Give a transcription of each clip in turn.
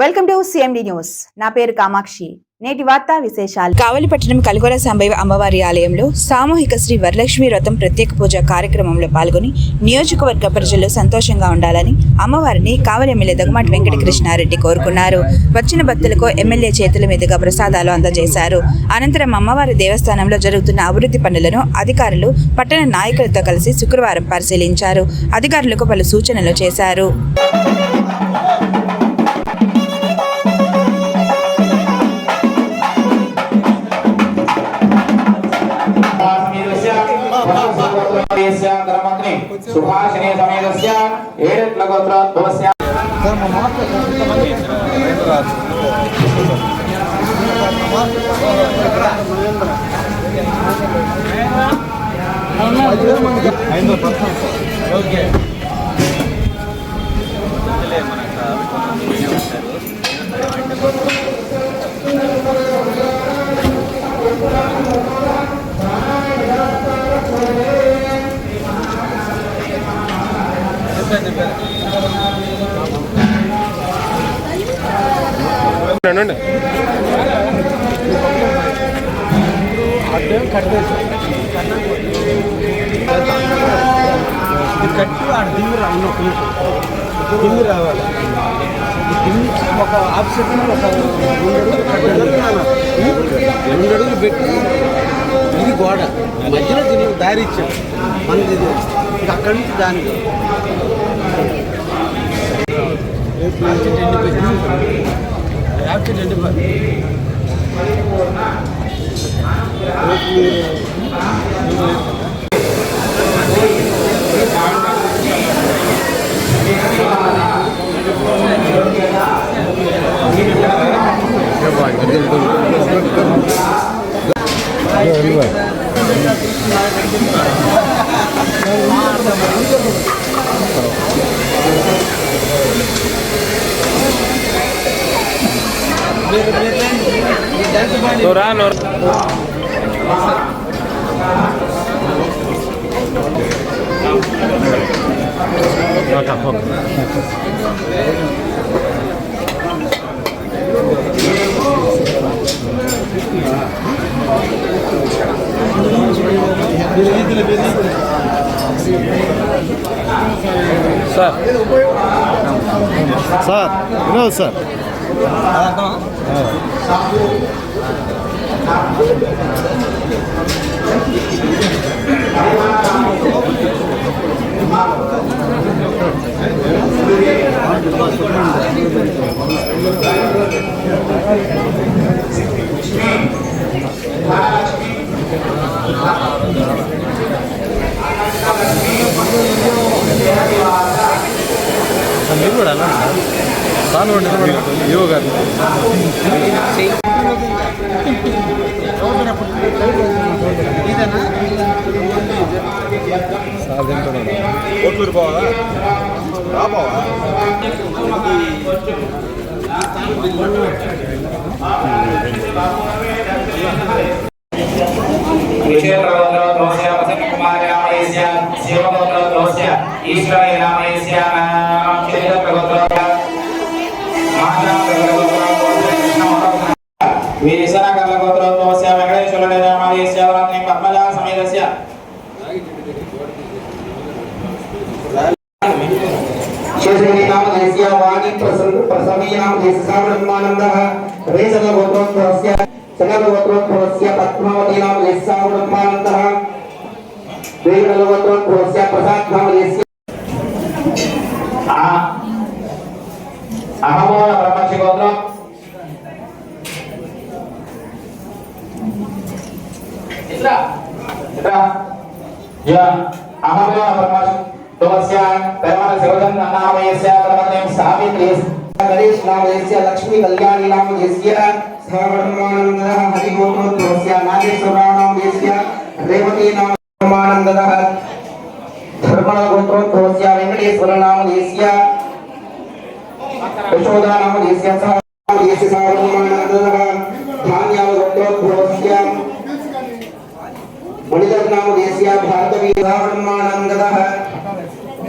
Welcome to CMD news నా పేరు కామాక్షి. నేటి వార్తా విశేషాలు. కావలిపట్టణం కల్గొల సాంబయ్య అమ్మవారి ఆలయంలో సామూహిక శ్రీ వరలక్ష్మి వ్రతం ప్రత్యేక పూజ కార్యక్రమంలో పాల్గొని నియోజకవర్గ ప్రజలు సంతోషంగా ఉండాలని అమ్మవారిని కావలి ఎమ్మెల్యే దగ్గమాటి వెంకటకృష్ణారెడ్డి కోరుకున్నారు. వచ్చిన భక్తులకు ఎమ్మెల్యే చేతుల మీదుగా ప్రసాదాలు అందజేశారు. అనంతరం అమ్మవారి దేవస్థానంలో జరుగుతున్న అభివృద్ధి పనులను అధికారులు పట్టణ నాయకులతో కలిసి శుక్రవారం పరిశీలించారు. అధికారులకు పలు సూచనలు చేశారు. సుభాషిణే సమేతస్య ఏడట్ల గోత్రోద్భవస్య రండి అండి కట్టి ఆడ దిమ్మి రా దిమ్మి రావాలి దిమ్మి ఒక హాఫ్ సెకండ్ ఒక రెండు అడుగులు పెట్టి ఇది గోడ మధ్యలో దీనికి దారి ఇచ్చాం మనది ఇది ఇక అక్కడి నుంచి దానికి యాక్సిడెంట్ ఎండిపోయింది యాక్సిడెంట్ ఎండిపోయింది రా no sir sir Vinod sir మీరు సార్ నిలబడి యువ గారు సార్ తింటున్నాను కోట్లూరు పోవాలా రాపోవా క్షేత్రగోత్రోద్భవస్య आदि प्रसंग प्रसमीयां प्रसादी प्रसन्न प्रसवीनां लेस्सावृन्मानन्दः रेचनगोत्रोद्भवस्य चनगोत्रोद्भवस्य पद्मावतीनां प्रसाद नाम प्रसादनां आ अहमो न ब्रह्मषि गोत्रम् इत्र इत्र या अहमो न ब्रह्मषि तोमस्य परमान सर्वजन नामयस्य परमतेम सावित्री गणेश नामयस्य लक्ष्मी कल्याणी नामयस्य सर्वधर्मानन्दः हरिगोत्रोत्तमस्य नागेश्वराणामयस्य रेवती नामधर्मानन्दः धर्मणगोत्रोत्तमस्य वेङ्कटेश्वरनामयस्य यशोदानामयस्य सः नामयस्य सर्वधर्मानन्दः धान्याम गोत्रोत्तमस्य मणिधर्नामयस्य भारतवीराहमानन्दः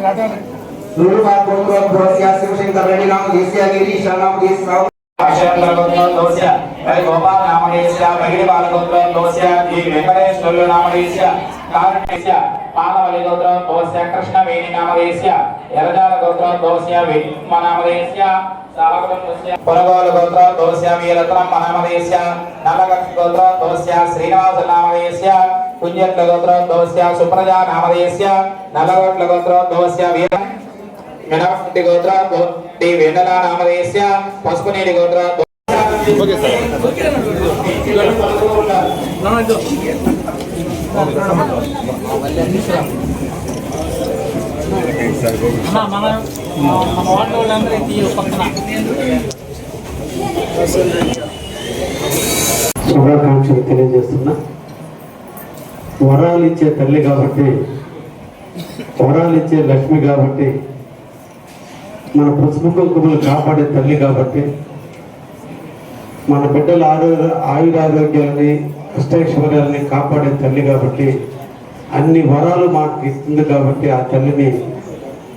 సూర్యమాన్ గోంగోల దోస్య శివశంకర్ రెడ్డి నామ దేశీయ గిరి శరణం దేశ అక్షరలగొత్తం దోస్య హై గోపాల్ నామదేశ భగిరి బాలగొత్తం దోస్య ఈ వెంకటేశ్వరులు నామదేశ కారణేశ పాలవలి గోత్రం దోస్య కృష్ణవేణి నామదేశ ఎరజాల గోత్రం దోస్య విమ నామదేశ పొలగోలు గోత్ర దోస్య వీరత్నం నామదేశ నలగత్ గోత్ర దోస్య శ్రీనివాస నామదేశ కుంజట్ల గోత్రోద్భవస్య సుప్రజా నామదేశ్య నలగొట్ల గోత్రోద్భవస్య వీర మినపటి గోత్ర టి వెన్నెల నామదేశ్య పసుపునీటి గోత్ర శుభాకాంక్షలు తెలియజేస్తున్నా వరాలు ఇచ్చే తల్లి కాబట్టి వరాలు ఇచ్చే లక్ష్మి కాబట్టి మన పసుపు కుంకుమలు కాపాడే తల్లి కాబట్టి మన బిడ్డల ఆరోగ్య ఆయురారోగ్యాలని అష్టైశ్వర్యాలని కాపాడే తల్లి కాబట్టి అన్ని వరాలు మాకు ఇస్తుంది కాబట్టి ఆ తల్లిని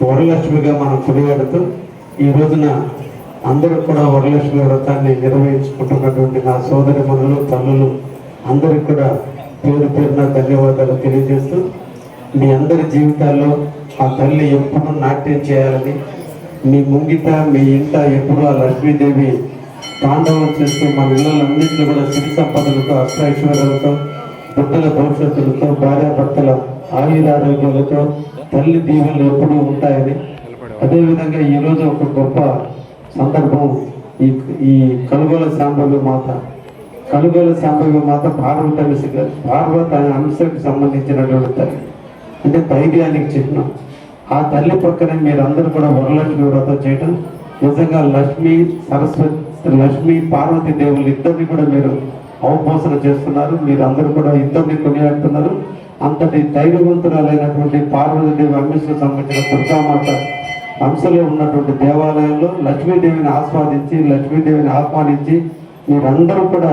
వరలక్ష్మిగా మనం కొనియాడుతూ ఈ రోజున అందరూ కూడా వరలక్ష్మి వ్రతాన్ని నిర్వహించుకుంటున్నటువంటి నా సోదరి మనులు తల్లులు అందరికీ కూడా పేరు పేరున ధన్యవాదాలు తెలియజేస్తూ మీ అందరి జీవితాల్లో ఆ తల్లి ఎప్పుడు నాట్యం చేయాలని మీ ముంగిట మీ ఇంట ఎప్పుడు ఆ లక్ష్మీదేవి తాండవం చేస్తూ మన ఇళ్ళన్నింటినీ కూడా సిరి సంపదలతో అష్టైశ్వర్యాలతో బిడ్డల భవిష్యత్తులతో భార్యాభర్తల ఆయురారోగ్యాలతో తల్లి దీవెనలు ఎప్పుడూ ఉంటాయని. అదేవిధంగా ఈరోజు ఒక గొప్ప సందర్భం ఈ ఈ కలుగోల సాంబవి మాత కలుగోల సాంబవి మాత పార్వతి పార్వత అంశకు సంబంధించినటువంటి తల్లి. అంటే ధైర్యానికి చిహ్నం. ఆ తల్లి పక్కన మీరందరూ కూడా వరలక్ష్మి వ్రతం చేయడం నిజంగా లక్ష్మి సరస్వతి లక్ష్మి పార్వతి దేవుళ్ళు ఇద్దరిని కూడా మీరు అవపోసన చేస్తున్నారు. మీరందరూ కూడా ఇద్దరిని కొనియాడుతున్నారు. అంతటి ధైర్యవంతురాలైనటువంటి పార్వతీదేవి అంశకు సంబంధించిన దుర్గామాత అంశలో ఉన్నటువంటి దేవాలయంలో లక్ష్మీదేవిని ఆస్వాదించి లక్ష్మీదేవిని ఆహ్వానించి మీరందరూ కూడా